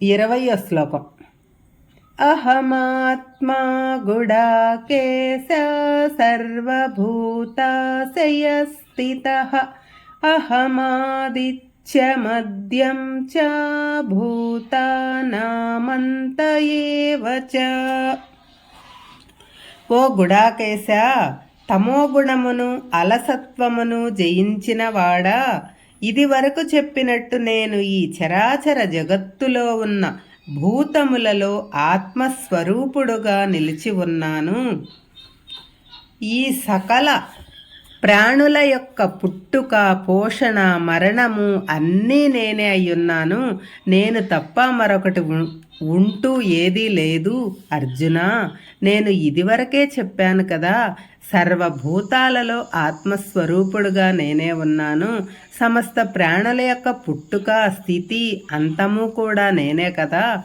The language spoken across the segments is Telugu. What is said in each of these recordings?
ఇరవయో శ్లోకం. అహమాత్మా గుడాకేశ సర్వభూతాశయస్థిత అహమాదిత్యమద్యం చ భూతానామంత చ. ఓ గుడాకేశ తమోగుణమును అలసత్వమును జయించినవాడా? ఇది వరకు చెప్పినట్టు నేను ఈ చరాచర జగత్తులో ఉన్న భూతములలో ఆత్మస్వరూపుడుగా నిలిచి ఉన్నాను. ఈ సకల ప్రాణుల యొక్క పుట్టుక పోషణ మరణము అన్నీ నేనే అయ్యున్నాను. నేను తప్ప మరొకటి ఉంటూ ఏదీ లేదు అర్జున నేను ఇదివరకే చెప్పాను కదా సర్వభూతాలలో ఆత్మస్వరూపుడుగా నేనే ఉన్నాను సమస్త ప్రాణుల యొక్క పుట్టుక స్థితి అంతము కూడా నేనే కదా.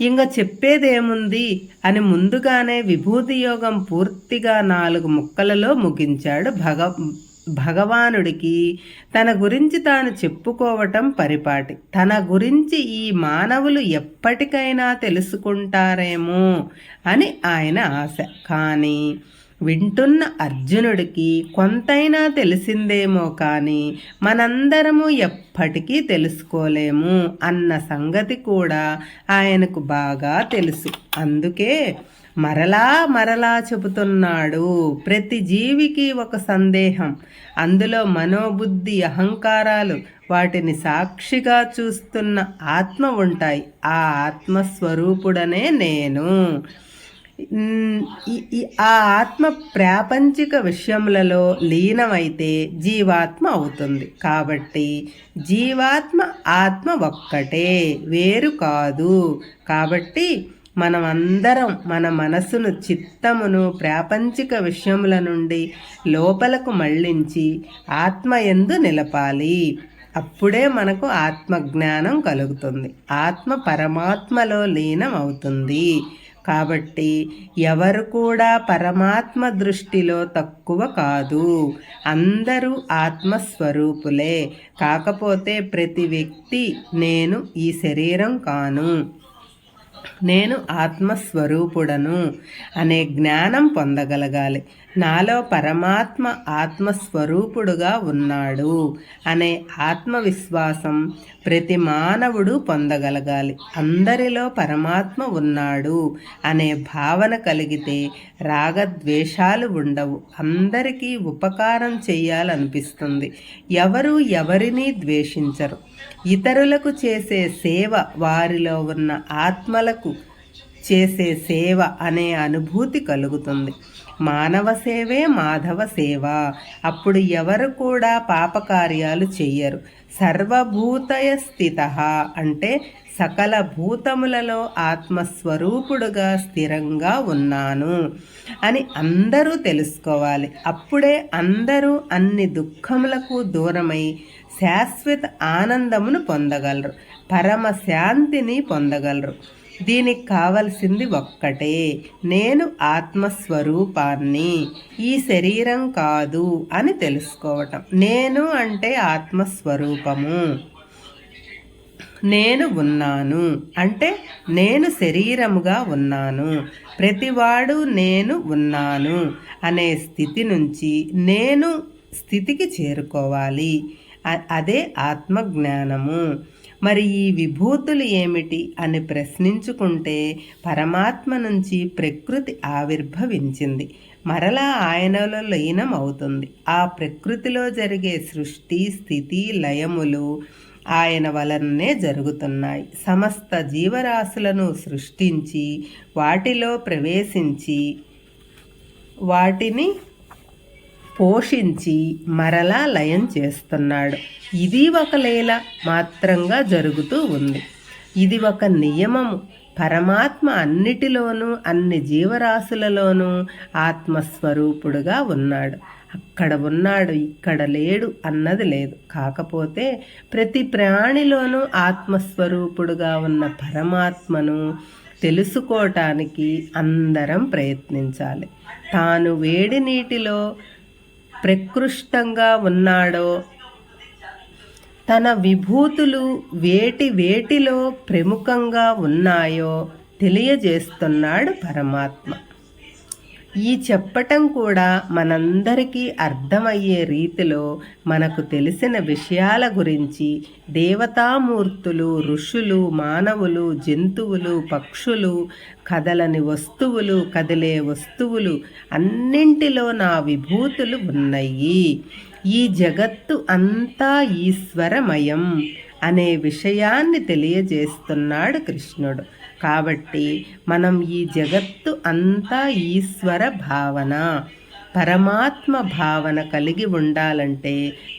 ఇంకా చెప్పేదేముంది? అని ముందుగానే విభూతి యోగం పూర్తిగా నాలుగు ముక్కలలో ముగించాడు భగ భగవానుడికి తన గురించి తాను చెప్పుకోవటం పరిపాటి. తన గురించి ఈ మానవులు ఎప్పటికైనా తెలుసుకుంటారేమో అని ఆయన ఆశ. కానీ వింటున్న అర్జునుడికి కొంతైనా తెలిసిందేమో కానీ మనందరము ఎప్పటికీ తెలుసుకోలేము అన్న సంగతి కూడా ఆయనకు బాగా తెలుసు. అందుకే మరలా మరలా చెబుతున్నాడు. ప్రతి జీవికి ఒక సందేహం. అందులో మనోబుద్ధి అహంకారాలు వాటిని సాక్షిగా చూస్తున్న ఆత్మ ఉంటాయి. ఆ ఆత్మస్వరూపుడనే నేను. ఆ ఆత్మ ప్రాపంచిక విషయములలో లీనమైతే జీవాత్మ అవుతుంది. కాబట్టి జీవాత్మ ఆత్మ ఒక్కటే వేరు కాదు. కాబట్టి మనమందరం మన మనసును చిత్తమును ప్రాపంచిక విషయముల నుండి లోపలకు మళ్ళించి ఆత్మ ఎందు నిలపాలి. అప్పుడే మనకు ఆత్మజ్ఞానం కలుగుతుంది. ఆత్మ పరమాత్మలో లీనం అవుతుంది కాబట్టి ఎవరు కూడా పరమాత్మ దృష్టిలో తక్కువ కాదు. అందరూ ఆత్మస్వరూపులే. కాకపోతే ప్రతి వ్యక్తి నేను ఈ శరీరం కాను. నేను ఆత్మస్వరూపుడను అనే జ్ఞానం పొందగలగాలి. నాలో పరమాత్మ ఆత్మస్వరూపుడుగా ఉన్నాడు అనే ఆత్మవిశ్వాసం ప్రతి మానవుడు పొందగలగాలి. అందరిలో పరమాత్మ ఉన్నాడు అనే భావన కలిగితే రాగద్వేషాలు ఉండవు. అందరికీ ఉపకారం చేయాలనిపిస్తుంది. ఎవరు ఎవరినీ ద్వేషించరు. ఇతరులకు చేసే సేవ వారిలో ఉన్న ఆత్మలకు చేసే సేవ అనే అనుభూతి కలుగుతుంది. మానవ సేవే మాధవ సేవ. అప్పుడు ఎవరు కూడా పాపకార్యాలు చెయ్యరు. సర్వభూతయ స్థిత అంటే సకల భూతములలో ఆత్మస్వరూపుడుగా స్థిరంగా ఉన్నాను అని అందరూ తెలుసుకోవాలి. అప్పుడే అందరూ అన్ని దుఃఖములకు దూరమై శాశ్వత ఆనందమును పొందగలరు. పరమ శాంతిని పొందగలరు. దీనికి కావలసింది ఒక్కటే. నేను ఆత్మస్వరూపాన్ని ఈ శరీరం కాదు అని తెలుసుకోవటం. నేను అంటే ఆత్మస్వరూపము. నేను ఉన్నాను అంటే నేను శరీరముగా ఉన్నాను. ప్రతివాడు నేను ఉన్నాను అనే స్థితి నుంచి నేను స్థితికి చేరుకోవాలి. అదే ఆత్మజ్ఞానము. మరి ఈ విభూతులు ఏమిటి అని ప్రశ్నించుకుంటే పరమాత్మ నుంచి ప్రకృతి ఆవిర్భవించింది. మరలా ఆయనలో లీనం అవుతుంది ఆ ప్రకృతిలో జరిగే సృష్టి స్థితి లయములు ఆయన వలననే జరుగుతున్నాయి. సమస్త జీవరాశులను సృష్టించి వాటిలో ప్రవేశించి వాటిని పోషించి మరలా లయం చేస్తున్నాడు. ఇది ఒక లీల మాత్రంగా జరుగుతూ ఉంది. ఇది ఒక నియమము. పరమాత్మ అన్నిటిలోనూ అన్ని జీవరాశులలోనూ ఆత్మస్వరూపుడుగా ఉన్నాడు. అక్కడ ఉన్నాడు ఇక్కడ లేడు అన్నది లేదు. కాకపోతే ప్రతి ప్రాణిలోనూ ఆత్మస్వరూపుడుగా ఉన్న పరమాత్మను తెలుసుకోవటానికి అందరం ప్రయత్నించాలి. తాను వేడి నీటిలో ప్రకృష్టంగా ఉన్నాడో. తన విభూతులు వేటి వేటిలో ప్రముఖంగా ఉన్నాయో తెలియజేస్తున్నాడు పరమాత్మ. ఈ చెప్పటం కూడా మనందరికీ అర్థమయ్యే రీతిలో మనకు తెలిసిన విషయాల గురించి దేవతామూర్తులు ఋషులు మానవులు జంతువులు పక్షులు కదలని వస్తువులు కదిలే వస్తువులు అన్నింటిలో నా విభూతులు ఉన్నాయి. ఈ జగత్తు అంతా ఈశ్వరమయం. అనే విషయాన్ని తెలియజేస్తున్నాడు కృష్ణుడు. కాబట్టి మనం ఈ జగత్తు అంతా ఈశ్వర భావన. పరమాత్మ భావన కలిగి ఉండాలంటే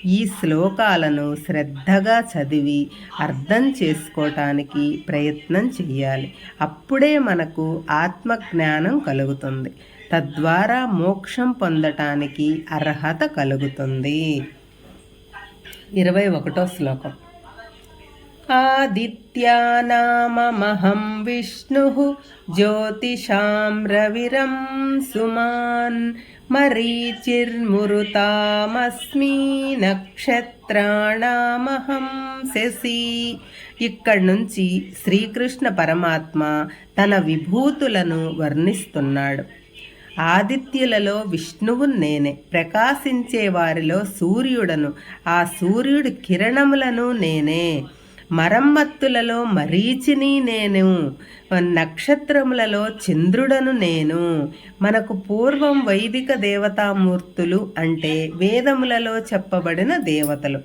ఈ శ్లోకాలను శ్రద్ధగా చదివి అర్థం చేసుకోవటానికి ప్రయత్నం చేయాలి. అప్పుడే మనకు ఆత్మజ్ఞానం కలుగుతుంది. తద్వారా మోక్షం పొందటానికి అర్హత కలుగుతుంది. ఇరవై ఒకటో శ్లోకం. आदित्यानामहं विष्णुः ज्योतिषां रविरं सुमान् మరీచిర్మురుతామస్మి నక్షత్రాణామహం శశి ఇక్కడి నుంచి శ్రీకృష్ణ పరమాత్మ తన విభూతులను వర్ణిస్తున్నాడు ఆదిత్యులలో విష్ణువు నేనే ప్రకాశించే వారిలో సూర్యుడను ఆ సూర్యుడి కిరణములను నేనే మరమ్మత్తులలో మరీచిని నేను నక్షత్రములలో చంద్రుడను నేను. మనకు పూర్వం వైదిక దేవతామూర్తులు అంటే వేదములలో చెప్పబడిన దేవతలు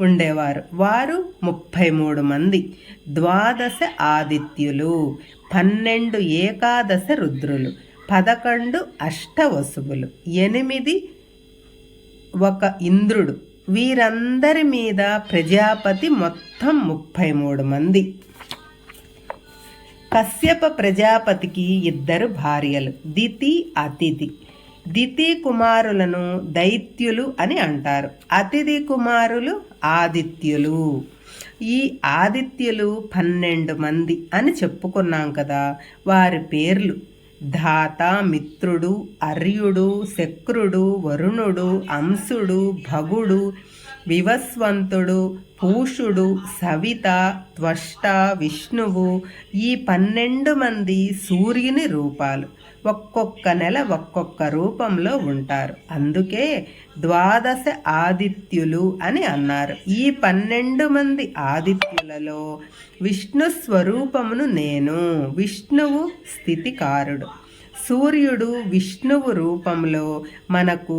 ఉండేవారు. వారు ముప్పై మూడు మంది ద్వాదశ ఆదిత్యులు పన్నెండు ఏకాదశ రుద్రులు పదకొండు అష్టవసువులు ఎనిమిది ఒక ఇంద్రుడు వీరందరి మీద ప్రజాపతి మొత్తం ముప్పై మూడు మంది. కశ్యప ప్రజాపతికి ఇద్దరు భార్యలు దితి అతిథి. దితి కుమారులను దైత్యులు అని అంటారు. అతిథి కుమారులు ఆదిత్యులు. ఈ ఆదిత్యులు పన్నెండు మంది అని చెప్పుకున్నాం కదా వారి పేర్లు. ధాత మిత్రుడు అర్యుడు శక్రుడు వరుణుడు అంశుడు భగుడు వివస్వంతుడు పూషుడు సవిత త్వష్ట విష్ణువు ఈ పన్నెండు మంది సూర్యుని రూపాలు. ఒక్కొక్క నెల ఒక్కొక్క రూపంలో ఉంటారు. అందుకే ద్వాదశ ఆదిత్యులు అని అన్నారు. ఈ పన్నెండు మంది ఆదిత్యులలో విష్ణు స్వరూపమును నేను విష్ణువు స్థితికారుడు. సూర్యుడు విష్ణువు రూపంలో మనకు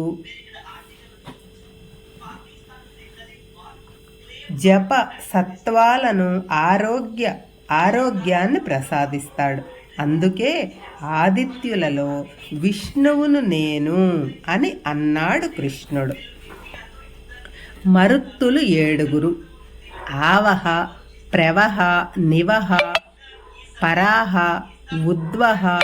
జప సత్వాలను ఆరోగ్య ఆరోగ్యాన్ని ప్రసాదిస్తాడు. అందుకే ఆదిత్యులలో విష్ణువును నేను అని అన్నాడు కృష్ణుడు. మరుత్తులు ఏడుగురు. ఆవహ ప్రవహ నివహ పరాహ ఉద్వహ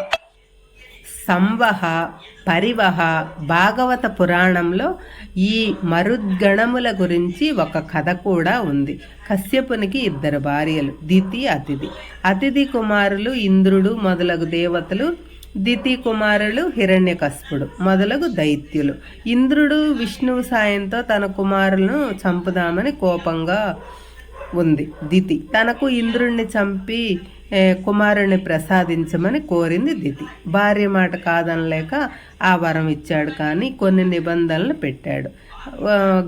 సంవహ పరివహ భాగవత పురాణంలో ఈ మరుద్గణముల గురించి ఒక కథ కూడా ఉంది. కశ్యపునికి ఇద్దరు భార్యలు దితి అతిథి. అతిథి కుమారులు ఇంద్రుడు మొదలగు దేవతలు దితి కుమారులు హిరణ్యకస్పుడు మొదలగు దైత్యులు. ఇంద్రుడు విష్ణువు సాయంతో తన కుమారులను చంపుదామని కోపంగా ఉంది. దితి. తనకు ఇంద్రుణ్ణి చంపి కుమారుణ్ణి ప్రసాదించమని కోరింది దితి. భార్య మాట కాదనలేక ఆ వరం ఇచ్చాడు కానీ కొన్ని నిబంధనలు పెట్టాడు.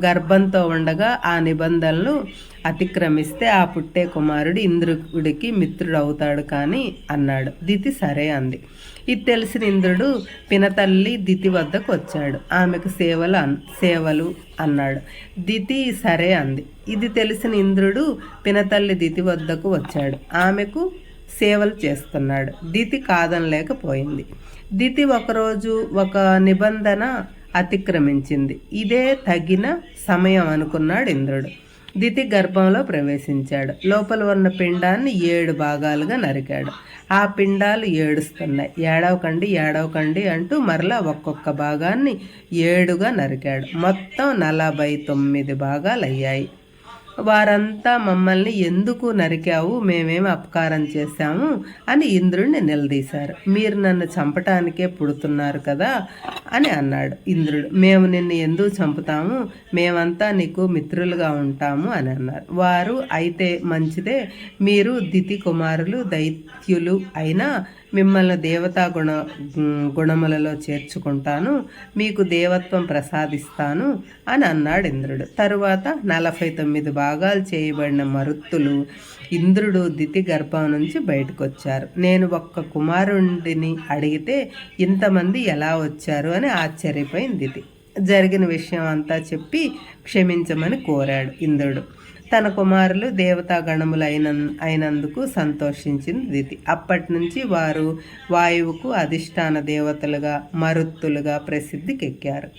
గర్భంతో ఉండగా ఆ నిబంధనలు అతిక్రమిస్తే ఆ పుట్టే కుమారుడు ఇంద్రుడికి మిత్రుడు అవుతాడు కానీ అన్నాడు. దితి సరే అంది. ఇది తెలిసిన ఇంద్రుడు పినతల్లి దితి వద్దకు వచ్చాడు. ఆమెకు సేవలు అన్ సేవలు అన్నాడు. దితి సరే అంది. ఇది తెలిసిన ఇంద్రుడు పినతల్లి దితి వద్దకు వచ్చాడు. ఆమెకు సేవలు చేస్తున్నాడు. దితి కాదనలేకపోయింది. దితి ఒకరోజు ఒక నిబంధన అతిక్రమించింది. ఇదే తగిన సమయం అనుకున్నాడు ఇంద్రుడు. దితి గర్భంలో ప్రవేశించాడు. లోపల ఉన్న పిండాన్ని ఏడు భాగాలుగా నరికాడు. ఆ పిండాలు ఏడుస్తున్నాయి. ఏడవకండి ఏడవకండి అంటూ మరలా ఒక్కొక్క భాగాన్ని ఏడుగా నరికాడు. మొత్తం నలభై తొమ్మిది భాగాలు అయ్యాయి వారంతా మమ్మల్ని ఎందుకు నరికావు? మేమేమి అపకారం చేశాము? అని ఇంద్రుడిని నిలదీశారు. మీరు నన్ను చంపటానికే పుడుతున్నారు కదా? అని అన్నాడు ఇంద్రుడు. మేము నిన్ను ఎందుకు చంపుతాము? మేమంతా నీకు మిత్రులుగా ఉంటాము అని అన్నారు. వారు అయితే మంచిదే. మీరు దితి కుమారులు దైత్యులు అయినా మిమ్మల్ని దేవతా గుణ గుణములలో చేర్చుకుంటాను. మీకు దేవత్వం ప్రసాదిస్తాను అని అన్నాడు ఇంద్రుడు. తరువాత నలభై తొమ్మిది భాగాలు చేయబడిన మరుత్తులు ఇంద్రుడు దితి గర్భం నుంచి బయటకు వచ్చారు నేను ఒక్క కుమారుడిని అడిగితే ఇంతమంది ఎలా వచ్చారు అని ఆశ్చర్యపోయింది దితి. జరిగిన విషయం అంతా చెప్పి క్షమించమని కోరాడు ఇంద్రుడు. తన కుమారులు దేవతాగణములు అయిన అయినందుకు సంతోషించింది దితి. అప్పటి నుంచి వారు వాయువుకు అధిష్టాన దేవతలుగా మరుత్తులుగా ప్రసిద్ధికెక్కారు.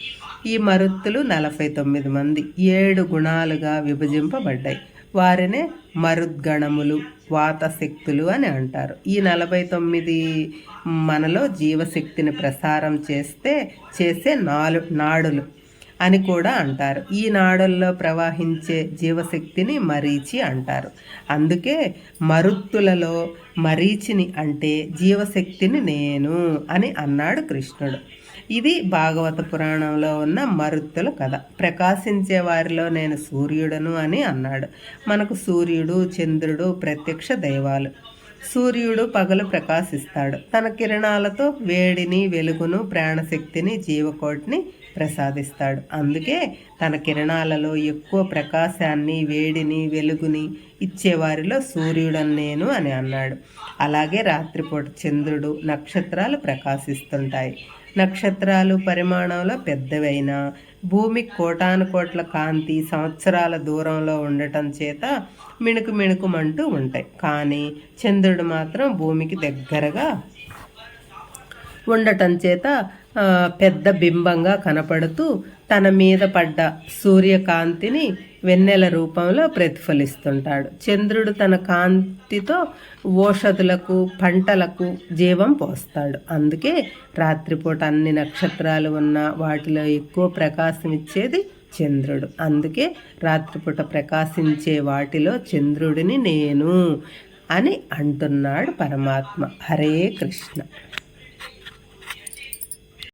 ఈ మరుత్తులు నలభై తొమ్మిది మంది ఏడు గుణాలుగా విభజింపబడ్డాయి. వారినే మరుద్గణములు వాతశక్తులు అని అంటారు. ఈ నలభై తొమ్మిది మనలో జీవశక్తిని ప్రసారం చేస్తే చేసే నాలు నాడులు. అని కూడా అంటారు. ఈ నాడల్లో ప్రవహించే జీవశక్తిని మరీచి అంటారు. అందుకే మరుత్తులలో మరీచిని అంటే జీవశక్తిని నేను అని అన్నాడు కృష్ణుడు. ఇది భాగవత పురాణంలో ఉన్న మరుత్తుల కథ. ప్రకాశించే వారిలో నేను సూర్యుడను అని అన్నాడు. మనకు సూర్యుడు చంద్రుడు ప్రత్యక్ష దైవాలు. సూర్యుడు పగలు ప్రకాశిస్తాడు. తన కిరణాలతో వేడిని వెలుగును ప్రాణశక్తిని జీవకోటిని ప్రసాదిస్తాడు. అందుకే తన కిరణాలలో ఎక్కువ ప్రకాశాన్ని వేడిని వెలుగుని ఇచ్చేవారిలో సూర్యుడని నేను అని అన్నాడు. అలాగే రాత్రిపూట చంద్రుడు నక్షత్రాలు ప్రకాశిస్తుంటాయి. నక్షత్రాలు పరిమాణంలో పెద్దవైన భూమి కోటాను కోట్ల కాంతి సంవత్సరాల దూరంలో ఉండటం చేత మిణుకు మిణుకుమంటూ ఉంటాయి. కానీ చంద్రుడు మాత్రం భూమికి దగ్గరగా ఉండటం చేత పెద్ద బింబంగా కనపడుతూ తన మీద పడ్డ సూర్యకాంతిని వెన్నెల రూపంలో ప్రతిఫలిస్తుంటాడు. చంద్రుడు తన కాంతితో ఓషధులకు పంటలకు జీవం పోస్తాడు. అందుకే రాత్రిపూట అన్ని నక్షత్రాలు ఉన్న వాటిలో ఎక్కువ ప్రకాశం ఇచ్చేది చంద్రుడు. అందుకే రాత్రిపూట ప్రకాశించే వాటిలో చంద్రుడిని నేను అని అంటున్నాడు పరమాత్మ. హరే కృష్ణ.